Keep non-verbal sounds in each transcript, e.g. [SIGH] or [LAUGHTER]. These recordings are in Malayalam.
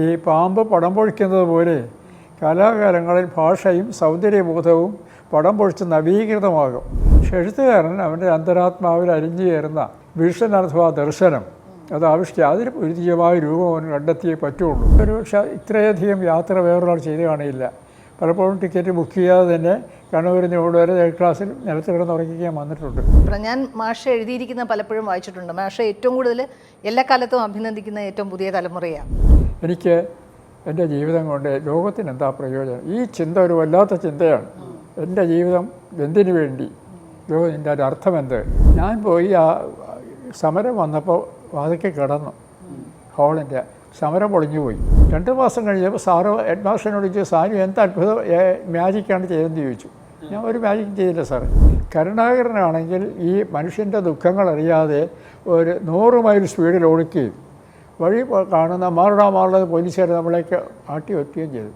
ഈ പാമ്പ് പടം പൊഴിക്കുന്നത് പോലെ കലാകാലങ്ങളിൽ ഭാഷയും സൗന്ദര്യബോധവും പടം പൊഴിച്ച് നവീകൃതമാകും. എഴുത്തുകാരൻ അവന്റെ അന്തരാത്മാവിൽ അരിഞ്ഞു ചേരുന്ന വിഷൻ അഥവാ ദർശനം അത് ആവിഷ്കരിക്കുക അതിന് പുതിയമായ രൂപം അവന് കണ്ടെത്തിയേ പറ്റുള്ളൂ. ഒരു പക്ഷേ ഇത്രയധികം യാത്ര വേറൊരാൾ ചെയ്ത് കാണുകയില്ല പലപ്പോഴും ടിക്കറ്റ് ബുക്ക് ചെയ്യാതെ തന്നെ കണ്ണൂരിൽ ഇവിടെ വരെ തേർഡ് ക്ലാസ്സിൽ നിലത്ത് കിടന്ന് ഉറങ്ങിക്കാൻ വന്നിട്ടുണ്ട്. ഞാൻ മാഷ എഴുതിയിരിക്കുന്ന പലപ്പോഴും വായിച്ചിട്ടുണ്ട്. മാഷ ഏറ്റവും കൂടുതൽ എല്ലാ കാലത്തും അഭിനന്ദിക്കുന്ന ഏറ്റവും പുതിയ തലമുറയാണ്. എനിക്ക് എന്റെ ജീവിതം കൊണ്ട് ലോകത്തിന് എന്താ പ്രയോജനം? ഈ ചിന്ത ഒരു വല്ലാത്ത ചിന്തയാണ്. എന്റെ ജീവിതം എന്തിനു വേണ്ടി? ഇതിന്റെ ഒരു അർത്ഥം എന്ത് ഞാൻ പോയി ആ സമരം വന്നപ്പോൾ വാതിക്ക് കിടന്നു. ഹോളിന്റെ സമരം പൊളിഞ്ഞു പോയി. രണ്ട് മാസം കഴിഞ്ഞപ്പോൾ സാറ് ഹെഡ് മാസ്റ്ററിനോട് ചോദിച്ചു സാനു എന്ത് അത്ഭുതം മാജിക്കാണ് ചെയ്തതെന്ന് ചോദിച്ചു. ഞാൻ ഒരു മാജിക് ചെയ്തില്ല സാർ കരുണാകരനാണെങ്കിൽ ഈ മനുഷ്യന്റെ ദുഃഖങ്ങൾ അറിയാതെ ഒരു നൂറ് മൈൽ സ്പീഡിൽ ഓടിക്കുകയും വഴി കാണുന്ന മാറുടാ മാറുള്ളത് പോലീസുകാർ നമ്മളേക്ക് ആട്ടി വെക്കുകയും ചെയ്തു.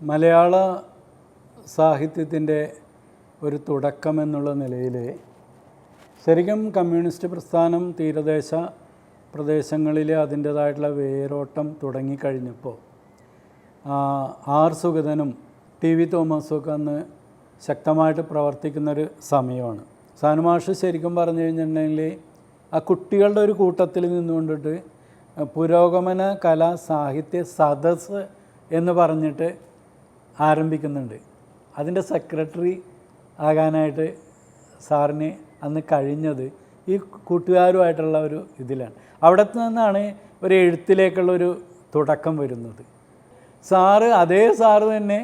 മലയാള സാഹിത്യത്തിന്റെ ഒരു തുടക്കമെന്നുള്ള നിലയിൽ ശരിക്കും കമ്മ്യൂണിസ്റ്റ് പ്രസ്ഥാനം തീരദേശ പ്രദേശങ്ങളിൽ അതിന്റേതായിട്ടുള്ള വേരോട്ടം തുടങ്ങിക്കഴിഞ്ഞപ്പോൾ ആർ സുഗതനും ടി വി തോമസും ഒക്കെ അന്ന് ശക്തമായിട്ട് പ്രവർത്തിക്കുന്നൊരു സമയമാണ്. സാനുമാഷ് ശരിക്കും പറഞ്ഞു കഴിഞ്ഞിട്ടുണ്ടെങ്കിൽ ആ കുട്ടികളുടെ ഒരു കൂട്ടത്തിൽ നിന്നുകൊണ്ടിട്ട് പുരോഗമന കലാ സാഹിത്യ സദസ് എന്ന് പറഞ്ഞിട്ട് ആരംഭിക്കുന്നുണ്ട്. അതിന്റെ സെക്രട്ടറി ആകാനായിട്ട് സാറിന് അന്ന് കഴിഞ്ഞത് ഈ കൂട്ടുകാരുമായിട്ടുള്ള ഒരു ഇതിലാണ്. അവിടെ നിന്നാണ് ഒരു എഴുത്തിലേക്കുള്ള ഒരു തുടക്കം വരുന്നത്. സാറ് അതേ സാറ് തന്നെ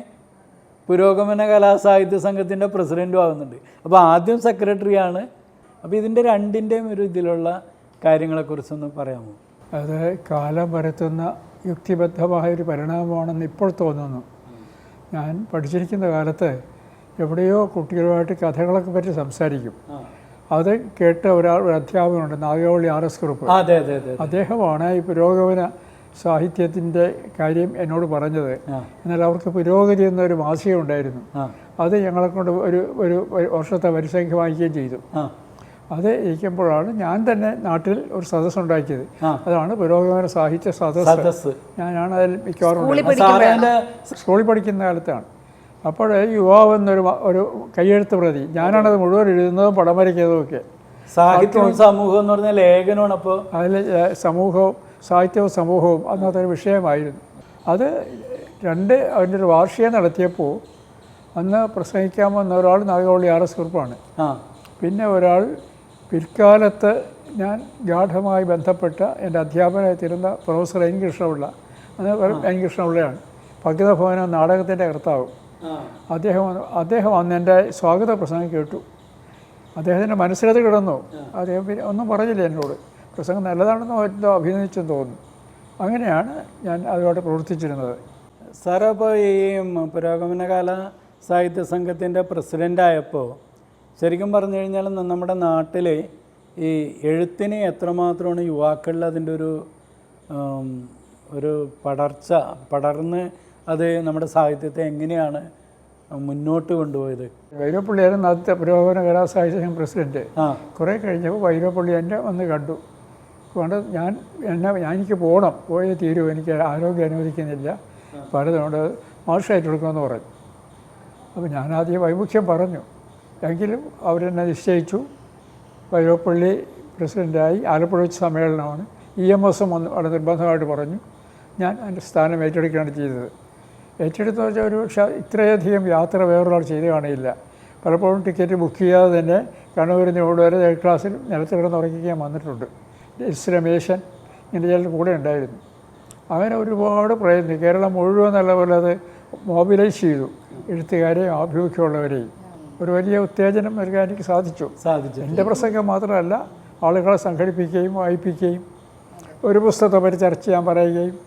പുരോഗമന കലാസാഹിത്യ സംഘത്തിന്റെ പ്രസിഡന്റും ആകുന്നുണ്ട് അപ്പോൾ ആദ്യം സെക്രട്ടറിയാണ്. അപ്പോൾ ഇതിന്റെ രണ്ടിന്റെയും ഒരു ഇതിലുള്ള കാര്യങ്ങളെക്കുറിച്ചൊന്ന് പറയാമോ? അത് കാലം വരുത്തുന്ന യുക്തിബദ്ധമായൊരു പരിണാമമാണെന്ന് ഇപ്പോൾ തോന്നുന്നു. ഞാൻ പഠിച്ചിരിക്കുന്ന കാലത്ത് എവിടെയോ കുട്ടികളുമായിട്ട് കഥകളൊക്കെ പറ്റി സംസാരിക്കും. അത് കേട്ട് ഒരാൾ ഒരു അധ്യാപകനുണ്ട് നാഗവള്ളി ആർ എസ് കുറുപ്പ്. അതെ അതെ അതെ അദ്ദേഹമാണ് ഈ പുരോഗമന സാഹിത്യത്തിന്റെ കാര്യം എന്നോട് പറഞ്ഞത്. എന്നാൽ അവർക്ക് പുരോഗതി എന്നൊരു മാസിക ഉണ്ടായിരുന്നു. അത് ഞങ്ങളെ കൊണ്ട് ഒരു ഒരു വർഷത്തെ വരിസംഖ്യ വാങ്ങിക്കുകയും ചെയ്തു. അത് ഇരിക്കുമ്പോഴാണ് ഞാൻ തന്നെ നാട്ടിൽ ഒരു സദസ് ഉണ്ടാക്കിയത്. അതാണ് പുരോഗമന സാഹിത്യ സദസ്സ്. സദസ് ഞാനാണ് അതിൽ മിക്കവാറും സ്കൂളിൽ പഠിക്കുന്ന കാലത്താണ്. അപ്പോൾ യുവാവ് എന്നൊരു ഒരു കയ്യെഴുത്ത് പ്രതി. ഞാനാണത് മുഴുവൻ എഴുതുന്നതും പടം വരയ്ക്കുന്നതും ഒക്കെ സാഹിത്യവും സമൂഹവും എന്ന് പറഞ്ഞാൽ ലേഖനമാണ് അപ്പോൾ അതിൽ സമൂഹവും സാഹിത്യവും സമൂഹവും അന്നത്തെ ഒരു വിഷയമായിരുന്നു. അത് രണ്ട് അതിന്റെ ഒരു വാർഷികം നടത്തിയപ്പോൾ അന്ന് പ്രസംഗിക്കാമെന്ന ഒരാൾ നാഗവള്ളി ആർ എസ് കുറിപ്പാണ്. പിന്നെ ഒരാൾ പിൽക്കാലത്ത് ഞാൻ ഗാഠമായി ബന്ധപ്പെട്ട എന്റെ അധ്യാപകനായിത്തീരുന്ന പ്രൊഫസർ എൻ കൃഷ്ണപിള്ള. അന്ന് എൻ കൃഷ്ണപിള്ളയാണ്. ഭഗതഭവന നാടകത്തിന്റെ കർത്താവ്. അദ്ദേഹം അദ്ദേഹം അന്ന് എന്റെ സ്വാഗത പ്രസംഗം കേട്ടു. അദ്ദേഹത്തിന്റെ മനസ്സിലത് കിടന്നു. അദ്ദേഹം പിന്നെ ഒന്നും പറഞ്ഞില്ല എന്നോട്. പ്രസംഗം നല്ലതാണെന്നോ എന്തോ അഭിനന്ദിച്ചെന്ന് തോന്നുന്നു. അങ്ങനെയാണ് ഞാൻ അതുമായിട്ട് പ്രവർത്തിച്ചിരുന്നത്. സാറ് അപ്പോൾ ഈ പുരോഗമനകാല സാഹിത്യ സംഘത്തിന്റെ പ്രസിഡന്റായപ്പോൾ ശരിക്കും പറഞ്ഞു കഴിഞ്ഞാൽ നമ്മുടെ നാട്ടിൽ ഈ എഴുത്തിന് എത്രമാത്രമാണ് യുവാക്കളിൽ അതിന്റെ ഒരു ഒരു പടർച്ച പടർന്ന് അത് നമ്മുടെ സാഹിത്യത്തെ എങ്ങനെയാണ് മുന്നോട്ട് കൊണ്ടുപോയത്? വൈരപ്പള്ളിയായിരുന്നു ആദ്യത്തെ പുരോഗമന കലാസാഹിത്യ സംഘം പ്രസിഡന്റ്. ആ. കുറേ കഴിഞ്ഞപ്പോൾ വൈരപ്പള്ളി എന്നെ വന്ന് കണ്ടു. കൊണ്ട് ഞാൻ എന്നെ ഞാൻ എനിക്ക് പോകണം പോയേ തീരൂ എനിക്ക് ആരോഗ്യം അനുവദിക്കുന്നില്ല. പലതുകൊണ്ട് മാർഷായിട്ട് എടുക്കണമെന്ന് പറഞ്ഞു. അപ്പോൾ ഞാൻ ആദ്യം വൈമുഖ്യം പറഞ്ഞു. എങ്കിലും അവരെന്നെ നിശ്ചയിച്ചു. വൈരപ്പള്ളി പ്രസിഡന്റായി ആലപ്പുഴ വെച്ച് സമ്മേളനമാണ്. ഇ എം എസും വന്ന് വളരെ നിർബന്ധമായിട്ട് പറഞ്ഞു. ഞാൻ എന്റെ സ്ഥാനം ഏറ്റെടുക്കുകയാണ് ചെയ്തത്. ഏറ്റെടുത്ത് വെച്ചാൽ ഒരു പക്ഷേ ഇത്രയധികം യാത്ര വേറൊരാൾ ചെയ്ത് കാണില്ല. പലപ്പോഴും ടിക്കറ്റ് ബുക്ക് ചെയ്യാതെ തന്നെ കണ്ണൂരിൽ നിന്ന് ഇവിടെ വരെ തേർഡ് ക്ലാസ്സിൽ നിലത്ത് കിടന്ന് ഉറങ്ങിക്കാൻ വന്നിട്ടുണ്ട്. എസ് രമേശൻ ഇങ്ങനെ ചിലർ കൂടെ ഉണ്ടായിരുന്നു. അങ്ങനെ ഒരുപാട് പ്രയത്നം. കേരളം മുഴുവൻ നല്ലപോലെ അത് മൊബിലൈസ് ചെയ്തു. എഴുത്തുകാരെയും ആഭിമുഖ്യമുള്ളവരെയും. ഒരു വലിയ ഉത്തേജനം നൽകാൻ എനിക്ക് സാധിച്ചു. സാധിച്ചു. എന്റെ പ്രസംഗം മാത്രമല്ല ആളുകളെ സംഘടിപ്പിക്കുകയും വായിപ്പിക്കുകയും ഒരു പുസ്തകത്തെ പറ്റി ചർച്ച ചെയ്യാൻ പറയുകയും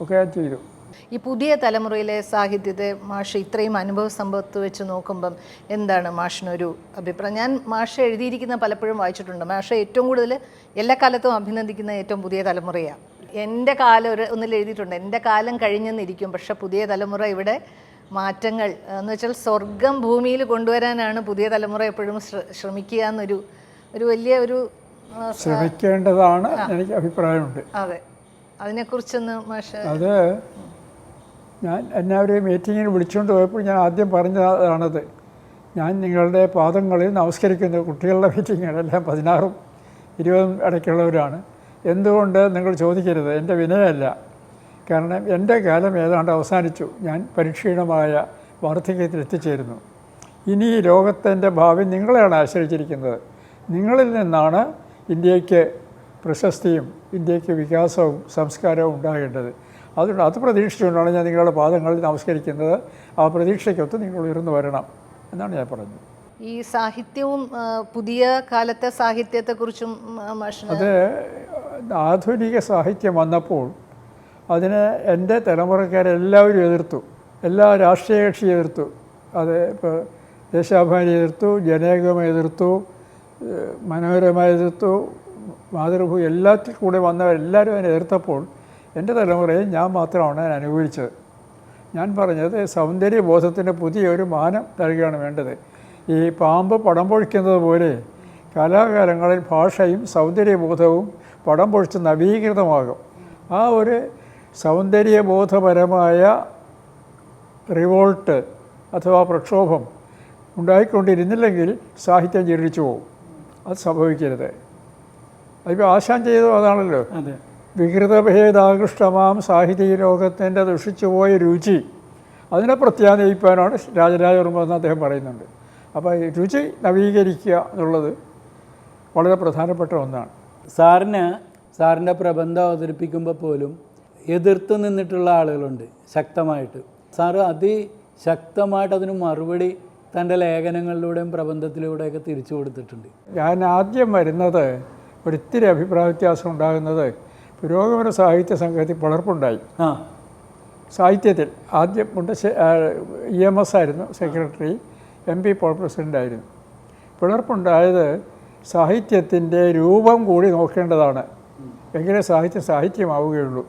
ഒക്കെ ഞാൻ ചെയ്തു. ഈ പുതിയ തലമുറയിലെ സാഹിത്യത്തെ മാഷ് ഇത്രയും അനുഭവ സമ്പത്ത് വെച്ച് നോക്കുമ്പം എന്താണ് മാഷിനൊരു അഭിപ്രായം? ഞാൻ മാഷ് എഴുതിയിരിക്കുന്ന പലപ്പോഴും വായിച്ചിട്ടുണ്ട്. മാഷ് ഏറ്റവും കൂടുതൽ എല്ലാ കാലത്തും അഭിനന്ദിക്കുന്ന ഏറ്റവും പുതിയ തലമുറയാണ്. എന്റെ കാലം ഒരു ഒന്നിൽ എഴുതിയിട്ടുണ്ട്. എന്റെ കാലം കഴിഞ്ഞെന്നിരിക്കും. പക്ഷെ പുതിയ തലമുറ ഇവിടെ മാറ്റങ്ങൾ എന്ന് വെച്ചാൽ സ്വർഗം ഭൂമിയിൽ കൊണ്ടുവരാനാണ് പുതിയ തലമുറ എപ്പോഴും ശ്ര- ശ്രമിക്കുക എന്നൊരു ഒരു വലിയ ഒരു ശ്രമിക്കേണ്ടതാണ് എനിക്ക് അഭിപ്രായമുണ്ട്. അതെ. അതിനെക്കുറിച്ചൊന്ന് മാഷ് അത് ഞാൻ എന്നെ ഒരു മീറ്റിങ്ങിന് വിളിച്ചുകൊണ്ട് പോയപ്പോൾ ഞാൻ ആദ്യം പറഞ്ഞതാണത്. ഞാൻ നിങ്ങളുടെ പാദങ്ങളിൽ നമസ്കരിക്കുന്നു കുട്ടികളുടെ മീറ്റിങ്ങുകളെല്ലാം പതിനാറും ഇരുപതും ഇടയ്ക്കുള്ളവരാണ് എന്തുകൊണ്ട് നിങ്ങൾ ചോദിക്കരുത്? എന്റെ വിനയമല്ല കാരണം എന്റെ കാലം ഏതാണ്ട് അവസാനിച്ചു. ഞാൻ പരിക്ഷീണമായ വാർദ്ധക്യത്തിൽ എത്തിച്ചേരുന്നു. ഇനി ഈ ലോകത്തിന്റെ ഭാവി നിങ്ങളെയാണ് ആശ്രയിച്ചിരിക്കുന്നത്. നിങ്ങളിൽ നിന്നാണ് ഇന്ത്യയ്ക്ക് പ്രശസ്തിയും ഇന്ത്യയ്ക്ക് വികാസവും സംസ്കാരവും ഉണ്ടാകേണ്ടത്. അതുകൊണ്ട് അത് പ്രതീക്ഷിച്ചുകൊണ്ടാണ് ഞാൻ നിങ്ങളുടെ പാദങ്ങളിൽ നമസ്കരിക്കുന്നത്. ആ പ്രതീക്ഷയ്ക്കൊത്ത് നിങ്ങൾ ഉയർന്നു വരണം എന്നാണ് ഞാൻ പറഞ്ഞത്. ഈ സാഹിത്യവും പുതിയ കാലത്തെ സാഹിത്യത്തെക്കുറിച്ചും അത് ആധുനിക സാഹിത്യം വന്നപ്പോൾ അതിനെ എന്റെ തലമുറക്കാരെല്ലാവരും എതിർത്തു. എല്ലാ രാഷ്ട്രീയ കക്ഷി എതിർത്തു. അത് ഇപ്പോൾ ദേശാഭിമാനി എതിർത്തു ജനേകം എതിർത്തു മനോഹരമായി മനോരമ എതിർത്തു മാതൃഭൂമി എല്ലാത്തിൽ കൂടെ വന്നവരെല്ലാവരും അതിനെ എതിർത്തപ്പോൾ എന്റെ തലമുറയിൽ ഞാൻ മാത്രമാണ് ഞാൻ അനുഭവിച്ചത്. ഞാൻ പറഞ്ഞത് സൗന്ദര്യബോധത്തിന്റെ പുതിയൊരു മാനം നൽകുകയാണ് വേണ്ടത്. ഈ പാമ്പ് പടം പൊഴിക്കുന്നത് പോലെ കലാകാലങ്ങളിൽ ഭാഷയും സൗന്ദര്യബോധവും പടം പൊഴിച്ച് നവീകൃതമാകും. ആ ഒരു സൗന്ദര്യബോധപരമായ റിവോൾട്ട് അഥവാ പ്രക്ഷോഭം ഉണ്ടായിക്കൊണ്ടിരുന്നില്ലെങ്കിൽ സാഹിത്യം ജീർണിച്ചു പോകും. അത് സംഭവിക്കരുത്. അതിപ്പോൾ ആശാൻ ചെയ്തു അതാണല്ലോ. അതെ. വികൃതഭേദാകൃഷ്ടമാം സാഹിത്യ ലോകത്തിന്റെ ദുഷിച്ചുപോയ രുചി. അതിനെ പ്രത്യാനയിപ്പാനാണ് രാജരാജവർമ്മ എന്ന് അദ്ദേഹം പറയുന്നുണ്ട്. അപ്പോൾ രുചി നവീകരിക്കുക എന്നുള്ളത് വളരെ പ്രധാനപ്പെട്ട ഒന്നാണ്. സാറിന് സാറിന്റെ പ്രബന്ധം അവതരിപ്പിക്കുമ്പോൾ പോലും എതിർത്ത് നിന്നിട്ടുള്ള ആളുകളുണ്ട് ശക്തമായിട്ട്. സാറ് അതിശക്തമായിട്ട് അതിന് മറുപടി തന്റെ ലേഖനങ്ങളിലൂടെയും പ്രബന്ധത്തിലൂടെയൊക്കെ തിരിച്ചു കൊടുത്തിട്ടുണ്ട്. ഞാൻ ആദ്യം വരുന്നത് ഒരിത്തിരി അഭിപ്രായ വ്യത്യാസം ഉണ്ടാകുന്നത് പുരോഗമന സാഹിത്യ സംഘത്തിൽ പിളർപ്പുണ്ടായി സാഹിത്യത്തിൽ ആദ്യം മുണ്ടശ്ശേ ഇ എം എസ് ആയിരുന്നു സെക്രട്ടറി എം പി പോൾ പ്രസിഡന്റായിരുന്നു പിളർപ്പുണ്ടായത് സാഹിത്യത്തിന്റെ രൂപം കൂടി നോക്കേണ്ടതാണ്. എങ്കിലേ സാഹിത്യം സാഹിത്യമാവുകയുള്ളൂ.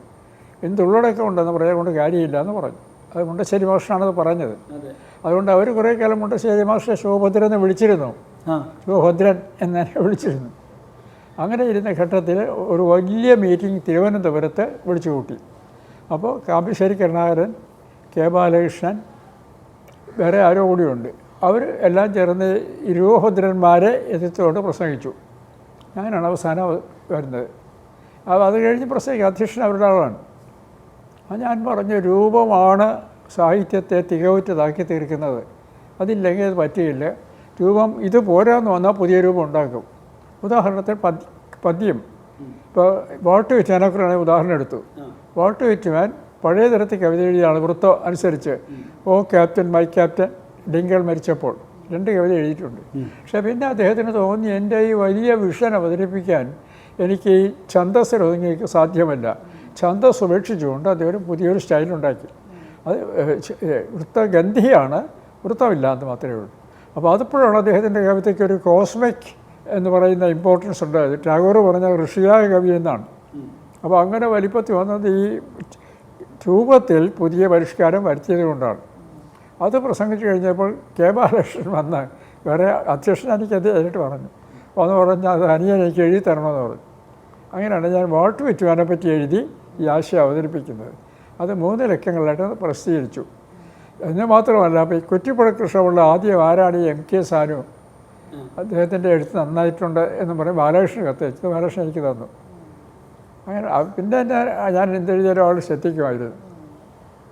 എന്തുള്ളടക്കം ഉണ്ടെന്ന് പറയാൻ കൊണ്ട് കാര്യമില്ല എന്ന് പറഞ്ഞു. അത് മുണ്ടശ്ശേരി മാഷാണത് പറഞ്ഞത്. അതുകൊണ്ട് അവർ കുറേ കാലം മുണ്ടശ്ശേരി മാഷെ ശോഭദ്രൻ എന്ന് വിളിച്ചിരുന്നു. ശോഭദ്രൻ എന്നെ വിളിച്ചിരുന്നു. അങ്ങനെ ഇരുന്ന ഘട്ടത്തിൽ ഒരു വലിയ മീറ്റിംഗ് തിരുവനന്തപുരത്ത് വിളിച്ചു കൂട്ടി അപ്പോൾ കാമ്പശ്ശേരി കരുണാകരൻ കെ ബാലകൃഷ്ണൻ വേറെ ആരോ കൂടിയുണ്ട്. അവർ എല്ലാം ചേർന്ന് ഇരുവഹോദ്രന്മാരെ എതിർത്തുകൊണ്ട് പ്രസംഗിച്ചു. ഞാനാണ് അവസാനം വരുന്നത്. അപ്പോൾ അത് കഴിഞ്ഞ് പ്രസംഗിക്കുക അധ്യക്ഷൻ അവരുടെ ആളാണ്. ഞാൻ പറഞ്ഞ രൂപമാണ് സാഹിത്യത്തെ തികവുറ്റതാക്കി തീർക്കുന്നത്. അതില്ലെങ്കിൽ അത് പറ്റിയില്ല. രൂപം ഇത് പോരാന്ന് വന്നാൽ പുതിയ രൂപം ഉണ്ടാക്കും. ഉദാഹരണത്തിന് പദ് പദ്യം. ഇപ്പോൾ വാട്ട് വിറ്റാനക്കുറാണ് ഉദാഹരണം എടുത്തു. വാട്ട് വിറ്റുമാൻ പഴയ തരത്തിൽ കവിത എഴുതിയാണ് വൃത്തം അനുസരിച്ച് ഓ ക്യാപ്റ്റൻ മൈ ക്യാപ്റ്റൻ ഡിങ്കൽ മരിച്ചപ്പോൾ രണ്ട് കവിത എഴുതിയിട്ടുണ്ട്. പക്ഷേ പിന്നെ അദ്ദേഹത്തിന് തോന്നി എന്റെ ഈ വലിയ വിഷൻ അവതരിപ്പിക്കാൻ എനിക്ക് ഈ ഛന്തസ്സിൽ ഒതുങ്ങിയ സാധ്യമല്ല. ഛന്തസ് ഉപേക്ഷിച്ചുകൊണ്ട് അദ്ദേഹം പുതിയൊരു സ്റ്റൈലുണ്ടാക്കി അത് വൃത്തഗന്ധിയാണ് വൃത്തമില്ല മാത്രമേ ഉള്ളൂ. അപ്പോൾ അതിപ്പോഴാണ് അദ്ദേഹത്തിന്റെ കവിതയ്ക്ക് ഒരു കോസ്മിക് എന്ന് പറയുന്ന ഇമ്പോർട്ടൻസ് ഉണ്ടായത് ടാഗോർ പറഞ്ഞ ഋഷിയായ കവി എന്നാണ്. അപ്പോൾ അങ്ങനെ വലിപ്പത്തിൽ വന്നത് ഈ രൂപത്തിൽ പുതിയ പരിഷ്കാരം വരുത്തിയത് കൊണ്ടാണ്. അത് പ്രസംഗിച്ച് കഴിഞ്ഞപ്പോൾ കെ ബാലകൃഷ്ണൻ വന്ന് വേറെ അധ്യക്ഷൻ എനിക്കത് നേരിട്ട് പറഞ്ഞു. വന്ന് പറഞ്ഞാൽ അത് അനിയൻ എനിക്ക് എഴുതി തരണമെന്ന് പറഞ്ഞു. അങ്ങനെയാണ് ഞാൻ വാട്ട് വിറ്റുവാനെ പറ്റി എഴുതി ഈ ആശയം അവതരിപ്പിക്കുന്നത്. അത് മൂന്ന് ലക്കങ്ങളായിട്ട് പ്രസിദ്ധീകരിച്ചു. എന്ന് മാത്രമല്ല അപ്പോൾ ഈ കുറ്റിപ്പുഴ കൃഷമുള്ള ആദ്യം ആരാണ് എം കെ സാനു അദ്ദേഹത്തിന്റെ എഴുത്ത് നന്നായിട്ടുണ്ട് എന്ന് പറയും ബാലകൃഷ്ണൻ കത്തയച്ചത് ബാലകൃഷ്ണൻ എനിക്ക് തന്നു. അങ്ങനെ പിന്നെ ഞാൻ ഞാൻ എന്തെഴുതിയാലും ആൾ ശ്രദ്ധിക്കുമായിരുന്നു.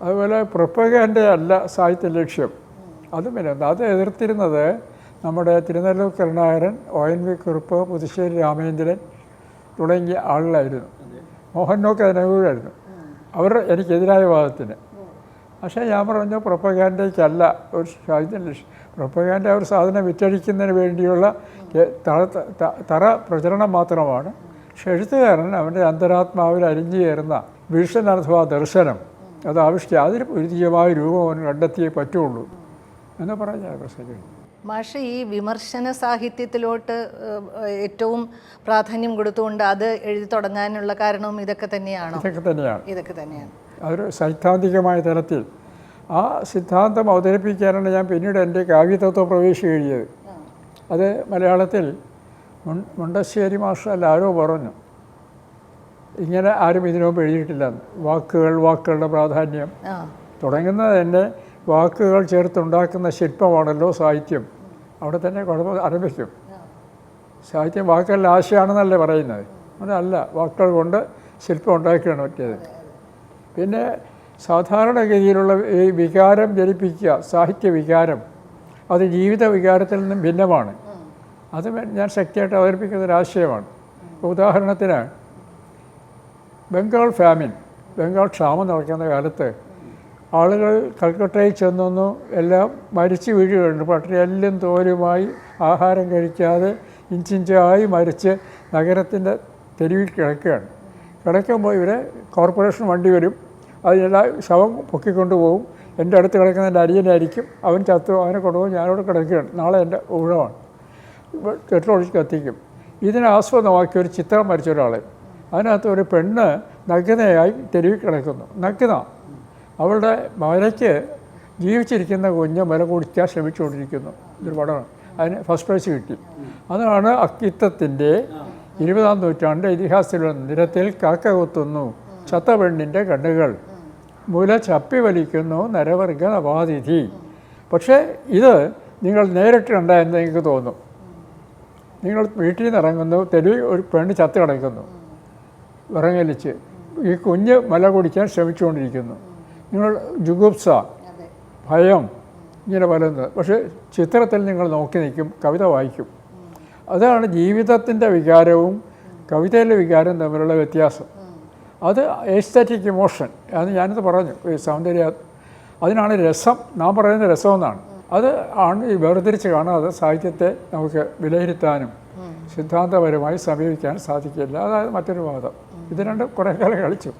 അതുപോലെ പ്രൊപ്പഗാൻഡ അല്ല സാഹിത്യ ലക്ഷ്യം. അതും പിന്നെ അത് എതിർത്തിരുന്നത് നമ്മുടെ Thirunelloor Karunakaran O N V Kurup Puthussery Ramendran തുടങ്ങിയ ആളുകളായിരുന്നു. മോഹൻ നോക്ക് അതിനൂരായിരുന്നു അവർ എനിക്കെതിരായ വാദത്തിന്. പക്ഷേ ഞാൻ പറഞ്ഞു പ്രൊപ്പഗാൻഡയ്ക്കല്ല ഒരു സാഹിത്യ ലക്ഷ്യം. പ്രൊപ്പഗാൻഡ ഒരു സാധനം വിറ്റഴിക്കുന്നതിന് വേണ്ടിയുള്ള തറ- പ്രചരണം മാത്രമാണ്. പക്ഷെ എഴുത്തുകാരൻ അവന്റെ അന്തരാത്മാവിൽ അരിഞ്ഞു ചേരുന്ന വിഷൻ അഥവാ ദർശനം അത് ആവിഷ്കരിക്കുക അതിന് ഉചിതമായ രൂപം അവന് കണ്ടെത്തിയേ പറ്റുള്ളൂ എന്ന് പറഞ്ഞാൽ പ്രസംഗം. മാഷ് ഈ വിമർശന സാഹിത്യത്തിലോട്ട് ഏറ്റവും പ്രാധാന്യം കൊടുത്തുകൊണ്ട് അത് എഴുതി തുടങ്ങാനുള്ള കാരണവും ഇതൊക്കെ തന്നെയാണോ? ഇതൊക്കെ തന്നെയാണ്. ഇതൊക്കെ തന്നെയാണ്. അതൊരു സൈദ്ധാന്തികമായ തലത്തിൽ ആ സിദ്ധാന്തം അവതരിപ്പിക്കാനാണ് ഞാൻ പിന്നീട് എന്റെ കാവ്യതത്വ പ്രവേശി എഴുതിയത്. അത് മലയാളത്തിൽ മുൻ- മുണ്ടശ്ശേരി മാഷല്ല ആരോ പറഞ്ഞു. ഇങ്ങനെ ആരും ഇതിനു മുമ്പ് എഴുതിയിട്ടില്ലെന്ന് വാക്കുകൾ വാക്കുകളുടെ പ്രാധാന്യം. തുടങ്ങുന്നത് തന്നെ വാക്കുകൾ ചേർത്തുണ്ടാക്കുന്ന ശില്പമാണല്ലോ സാഹിത്യം. അവിടെ തന്നെ കുഴപ്പം ആരംഭിക്കും. സാഹിത്യം വാക്കുകളിൽ ആശയമാണെന്നല്ലേ പറയുന്നത്. അതല്ല വാക്കുകൾ കൊണ്ട് ശില്പം ഉണ്ടാക്കുകയാണ് പറ്റിയത്. പിന്നെ സാധാരണഗതിയിലുള്ള ഈ വികാരം ജനിപ്പിക്കുക സാഹിത്യ വികാരം അത് ജീവിത വികാരത്തിൽ നിന്നും ഭിന്നമാണ്. അത് ഞാൻ ശക്തിയായിട്ട് അവതരിപ്പിക്കുന്ന ഒരു ആശയമാണ്. ഉദാഹരണത്തിന് ബംഗാൾ ഫാമിൻ ബംഗാൾ ക്ഷാമം നടക്കുന്ന കാലത്ത് ആളുകൾ കൽക്കട്ടയിൽ ചെന്നൊന്നും എല്ലാം മരിച്ചു വീഴുകയുണ്ട് പട്ടിണി എല്ലാം തോലുമായി ആഹാരം കഴിക്കാതെ ഇഞ്ചിഞ്ചായി മരിച്ച് നഗരത്തിന്റെ തെരുവിൽ കിടക്കുകയാണ്. കിടക്കുമ്പോൾ ഇവരെ കോർപ്പറേഷൻ വണ്ടി വരും. അതിനെല്ലാം ശവം പൊക്കിക്കൊണ്ട് പോകും എന്റെ അടുത്ത് കിടക്കുന്ന എന്റെ അരിയനായിരിക്കും അവൻ ചത്തു. അവനെ കൊണ്ടുപോകും ഞാനോട് കിടക്കുകയാണ്. നാളെ എന്റെ ഊഴമാണ്. കെട്ടിലൊഴിച്ച് കത്തിക്കും. ഇതിനെ ആസ്പദമാക്കി ഒരു ചിത്രം വരച്ച ഒരാളെ. അതിനകത്ത് ഒരു പെണ്ണ് നഗ്നയായി തെരുവിൽ കിടക്കുന്നു. നഗ്ന. അവളുടെ മലയ്ക്ക് ജീവിച്ചിരിക്കുന്ന കുഞ്ഞ് മല കുടിക്കാൻ ശ്രമിച്ചുകൊണ്ടിരിക്കുന്നു. ഇതൊരു പടമാണ്. അതിന് ഫസ്റ്റ് പ്രൈസ് കിട്ടി. അതാണ് അക്കിത്തത്തിന്റെ ഇരുപതാം നൂറ്റാണ്ട് ഇതിഹാസത്തിലുള്ള നിരത്തിൽ കാക്ക കുത്തുന്നു. ചത്ത പെണ്ണിന്റെ കണ്ണുകൾ. മുല ചപ്പി വലിക്കുന്നു. നരവർഗ നവാതിഥി. പക്ഷേ ഇത് നിങ്ങൾ നേരിട്ട് എന്ന് നിങ്ങൾക്ക് തോന്നുന്നു നിങ്ങൾ വീട്ടിൽ നിന്ന് ഇറങ്ങുന്നു. തെരുവിൽ ഒരു പെണ്ണ് ചത്ത് കിടക്കുന്നു. വിറങ്ങലിച്ച്. ഈ കുഞ്ഞ് മല കുടിക്കാൻ ശ്രമിച്ചുകൊണ്ടിരിക്കുന്നു. നിങ്ങൾ ജുഗുപ്സ ഭയം ഇങ്ങനെ പലത് പക്ഷേ ചിത്രത്തിൽ നിങ്ങൾ നോക്കി നിൽക്കും കവിത വായിക്കും. അതാണ് ജീവിതത്തിന്റെ വികാരവും കവിതയിലെ വികാരവും തമ്മിലുള്ള വ്യത്യാസം. അത് എസ്തറ്റിക് ഇമോഷൻ അത് ഞാനത് പറഞ്ഞു ഈ സൗന്ദര്യ അതിനാണ് രസം നാം പറയുന്ന രസമെന്നാണ്. അത് ആണ് ഈ വേർതിരിച്ച് കാണാതെ സാഹിത്യത്തെ നമുക്ക് വിലയിരുത്താനും സിദ്ധാന്തപരമായി സമീപിക്കാൻ സാധിക്കില്ല. അതായത് മറ്റൊരു വാദം. ഇത് രണ്ടും കുറേ കാലം കളിച്ചു.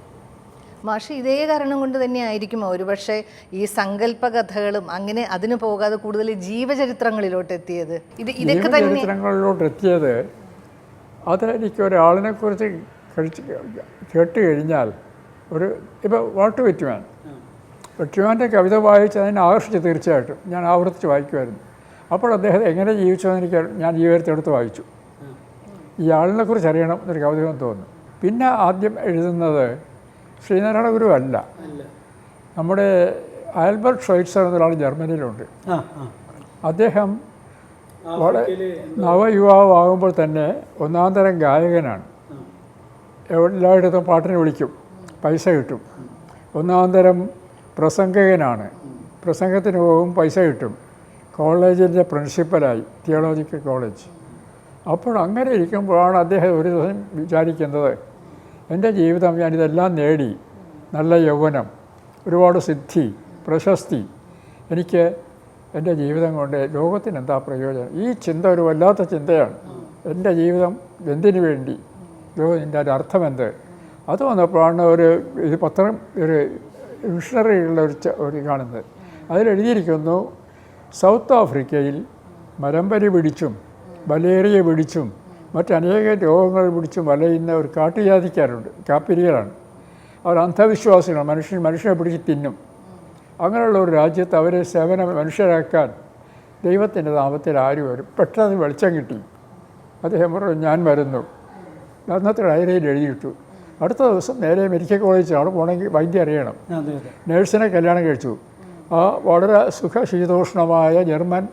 മാഷ് ഇതേ കാരണം കൊണ്ട് തന്നെ ആയിരിക്കുമോ? ഒരുപക്ഷെ ഈ സങ്കല്പ കഥകളും അങ്ങനെ അതിന് പോകാതെ കൂടുതൽ ജീവചരിത്രങ്ങളിലോട്ട് എത്തിയത് ഇത് ഇതൊക്കെ തന്നെ ചരിത്രങ്ങളിലോട്ട് എത്തിയത് അതെനിക്ക് ഒരാളിനെ കുറിച്ച് കഴിച്ച് കേട്ട് കഴിഞ്ഞാൽ ഒരു ഇപ്പോൾ വാട്ട് വെറ്റുമാൻ. വെറ്റുമാന്റെ കവിത വായിച്ച് അതിനെ ആകർഷിച്ച് തീർച്ചയായിട്ടും ഞാൻ ആവർത്തിച്ച് വായിക്കുമായിരുന്നു. അപ്പോൾ അദ്ദേഹം എങ്ങനെ ജീവിച്ചതെന്ന് എനിക്ക് ഞാൻ ജീവിതത്തെടുത്ത് വായിച്ചു. ഈ ആളിനെക്കുറിച്ച് അറിയണം എന്നൊരു കൗതുകം തോന്നുന്നു. പിന്നെ ആദ്യം എഴുതുന്നത് ശ്രീനാരായണ ഗുരു അല്ല. നമ്മുടെ ആൽബർട്ട് ഷോയ്റ്റ്സർ എന്നൊരാൾ ജർമ്മനിയിലുണ്ട്. അദ്ദേഹം വളരെ നവയുവാവാകുമ്പോൾ തന്നെ ഒന്നാം തരം ഗായകനാണ്. എല്ലായിടത്തും പാട്ടിന് വിളിക്കും. പൈസ കിട്ടും. ഒന്നാം തരം പ്രസംഗകനാണ്. പ്രസംഗത്തിന് പോകും പൈസ കിട്ടും. കോളേജിന്റെ പ്രിൻസിപ്പലായി തിയോളജിക്കൽ കോളേജ്. അപ്പോൾ അങ്ങനെ ഇരിക്കുമ്പോഴാണ് അദ്ദേഹം ഒരു ദിവസം വിചാരിക്കുന്നത് എന്റെ ജീവിതം ഞാനിതെല്ലാം നേടി. നല്ല യൗവനം ഒരുപാട് സിദ്ധി പ്രശസ്തി. എനിക്ക് എന്റെ ജീവിതം കൊണ്ട് ലോകത്തിന് എന്താ പ്രയോജനം? ഈ ചിന്ത ഒരു വല്ലാത്ത ചിന്തയാണ്. എന്റെ ജീവിതം എന്തിനു വേണ്ടി? ലോകത്തിന്റെ ഒരു അർത്ഥമെന്ത്? അത് വന്നപ്പോഴാണ് ഒരു ഇത് പത്രം ഒരു മിഷണറിയുള്ള ഒരു ഒരു കാണുന്നത് അതിലെഴുതിയിരിക്കുന്നു സൗത്ത് ആഫ്രിക്കയിൽ മരംപരി പിടിച്ചും മലേറിയ പിടിച്ചും മറ്റനേകം രോഗങ്ങൾ പിടിച്ചും വലയുന്ന ഒരു കാട്ടുജാതിക്കാരുണ്ട്. കാപ്പിരികളാണ്. അവർ അന്ധവിശ്വാസികളാണ്. മനുഷ്യൻ മനുഷ്യനെ പിടിച്ച് തിന്നും. അങ്ങനെയുള്ള ഒരു രാജ്യത്ത് അവരെ സേവന മനുഷ്യരാക്കാൻ ദൈവത്തിന്റെ നാമത്തിൽ ആര് വരും പെട്ടെന്ന് വെളിച്ചം കിട്ടി. അദ്ദേഹം പറഞ്ഞു ഞാൻ വരുന്നു. അന്നത്തെ ഡയറിയിൽ എഴുതിയിട്ടു അടുത്ത ദിവസം നേരെ മെഡിക്കൽ കോളേജിലാണ് പോകണമെങ്കിൽ വൈദ്യം അറിയണം. നേഴ്സിനെ കല്യാണം കഴിച്ചു. ആ വളരെ സുഖശീതോഷ്ണമായ ജർമ്മൻ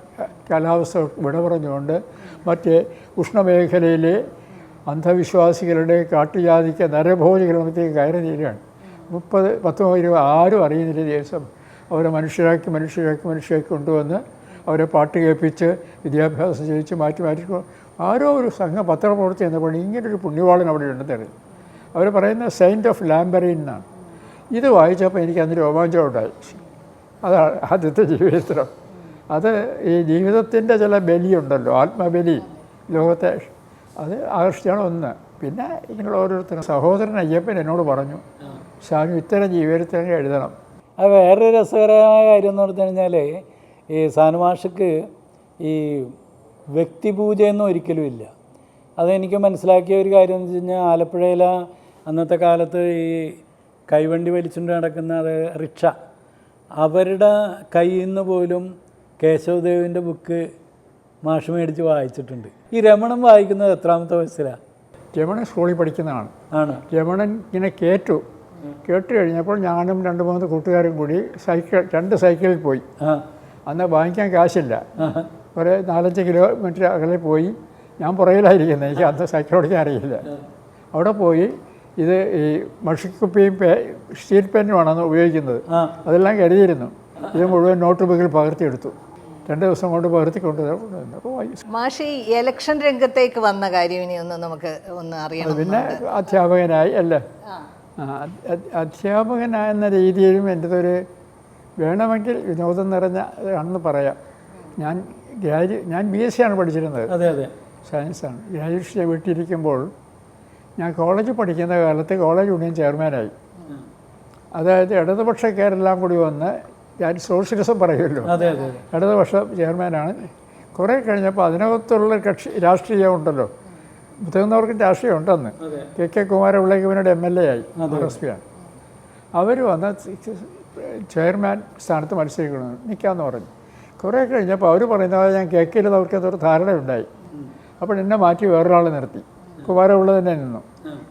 കാലാവസ്ഥ വിട പറഞ്ഞുകൊണ്ട് മറ്റേ ഉഷ്ണമേഖലയിലെ അന്ധവിശ്വാസികളുടെ കാട്ടുജാതിക്ക് നരഭോജികളുമത്തേക്ക് കയറി തീരുകയാണ് മുപ്പത് പത്തോ ഇരുപത് ആരും അറിയുന്നില്ല ദിവസം. അവരെ മനുഷ്യരാക്കി മനുഷ്യരാക്കി മനുഷ്യരാക്കി കൊണ്ടുവന്ന് അവരെ പാട്ട് കേൾപ്പിച്ച് വിദ്യാഭ്യാസം ചെയ്യിച്ച് മാറ്റി മാറ്റി ആരോ ഒരു സംഘം പത്രപ്രവർത്തി എന്നപ്പോൾ ഇങ്ങനൊരു പുണ്യവാളൻ അവിടെ ഉണ്ടെന്നറിയും അവർ പറയുന്ന സെയിന്റ് ഓഫ് ലാംബറിൻ എന്നാണ്. ഇത് വായിച്ചപ്പോൾ എനിക്ക് അന്ന് രോമാഞ്ചം ഉണ്ടായി. അതാണ് ആദ്യത്തെ ജീവിതത്തിലും. അത് ഈ ജീവിതത്തിന്റെ ചില ബലിയുണ്ടല്ലോ ആത്മബലി ലോകത്തെ അത് ആകർഷിച്ചാണ് ഒന്ന്. പിന്നെ നിങ്ങൾ ഓരോരുത്തരും. സഹോദരൻ അയ്യപ്പൻ എന്നോട് പറഞ്ഞു സ്വാമി ഇത്തരം ജീവിതത്തിന് എഴുതണം. അത് വേറൊരു രസകരമായ കാര്യം എന്ന് പറഞ്ഞു കഴിഞ്ഞാൽ ഈ സാനുമാഷക്ക് ഈ വ്യക്തിപൂജയൊന്നും ഒരിക്കലും ഇല്ല. അതെനിക്ക് മനസ്സിലാക്കിയ ഒരു കാര്യം എന്ന് വെച്ച് കഴിഞ്ഞാൽ ആലപ്പുഴയിലെ അന്നത്തെ കാലത്ത് ഈ കൈവണ്ടി വലിച്ചുകൊണ്ട് നടക്കുന്ന അത് റിക്ഷ അവരുടെ കയ്യിൽ നിന്ന് പോലും കേശവദേവിന്റെ ബുക്ക് മാഷ് മേടിച്ച് വായിച്ചിട്ടുണ്ട്. ഈ രമണൻ വായിക്കുന്നത് എത്രാമത്തെ വയസ്സിലാണ് രമണൻ സ്കൂളിൽ പഠിക്കുന്നതാണ്. ആണ്? രമണൻ ഇങ്ങനെ കേട്ടു. കേട്ട് കഴിഞ്ഞപ്പോൾ ഞാനും രണ്ട് മൂന്ന് കൂട്ടുകാരും കൂടി സൈക്കിൾ രണ്ട് സൈക്കിളിൽ പോയി. അന്ന് വാങ്ങിക്കാൻ കാശില്ല. കുറേ നാലഞ്ച് കിലോമീറ്റർ അകലെ പോയി. ഞാൻ പുറകിലായിരിക്കുന്നത് എനിക്ക് അന്ന് സൈക്കിൾ ഓടിക്കാൻ അറിയില്ല. അവിടെ പോയി ഇത് ഈ മഷിക്കുപ്പിയും പേ സ്റ്റീൽ പെന്നുമാണ് ഉപയോഗിക്കുന്നത്. അതെല്ലാം കരുതിയിരുന്നു. ഇത് മുഴുവൻ നോട്ട് ബുക്കിൽ പകർത്തിയെടുത്തു. രണ്ട് ദിവസം കൊണ്ട് പകർത്തിക്കൊണ്ട് മാഷി എലക്ഷൻ ഇലക്ഷൻ രംഗത്തേക്ക് വന്ന കാര്യം ഇനി ഒന്ന് നമുക്ക് ഒന്ന് അറിയണം പിന്നെ അധ്യാപകനായി അല്ലേ? അധ്യാപകനായെന്ന രീതിയിലും എന്റെ ഒരു വേണമെങ്കിൽ വിനോദം നിറഞ്ഞ ആണെന്ന് പറയാം. ഞാൻ ഗ്രാജു ഞാൻ ബി എസ് സി ആണ് പഠിച്ചിരുന്നത്. അതെ അതെ. സയൻസാണ് ഗ്രാജുവേഷൻ വീട്ടിലിരിക്കുമ്പോൾ ഞാൻ കോളേജ് പഠിക്കുന്ന കാലത്ത് കോളേജ് യൂണിയൻ ചെയർമാനായി. അതായത് ഇടതുപക്ഷക്കാരെല്ലാം കൂടി വന്ന് ഞാൻ സോഷ്യലിസം പറയുമല്ലോ. അതെ ഇടതുപക്ഷ ചെയർമാനാണ്. കുറേ കഴിഞ്ഞപ്പോൾ അതിനകത്തുള്ള കക്ഷി രാഷ്ട്രീയം ഉണ്ടല്ലോ. മുതിർന്നവർക്ക് രാഷ്ട്രീയം ഉണ്ടെന്ന്. കെ കെ കുമാരപിള്ളയ്ക്ക് പിന്നീട് എം എൽ എ ആയി ആർ എസ് പി ആണ് അവർ വന്ന് ചെയർമാൻ സ്ഥാനത്ത് മത്സരിക്കണമെന്ന് നിൽക്കാമെന്ന് പറഞ്ഞു. കുറേ കഴിഞ്ഞപ്പോൾ അവർ പറയുന്നത് ഞാൻ കേൾക്കരുത് അവർക്ക് അതൊരു ധാരണയുണ്ടായി. അപ്പോൾ എന്നെ മാറ്റി വേറൊരാൾ നിർത്തി. കുമാരപിള്ള തന്നെ നിന്നു.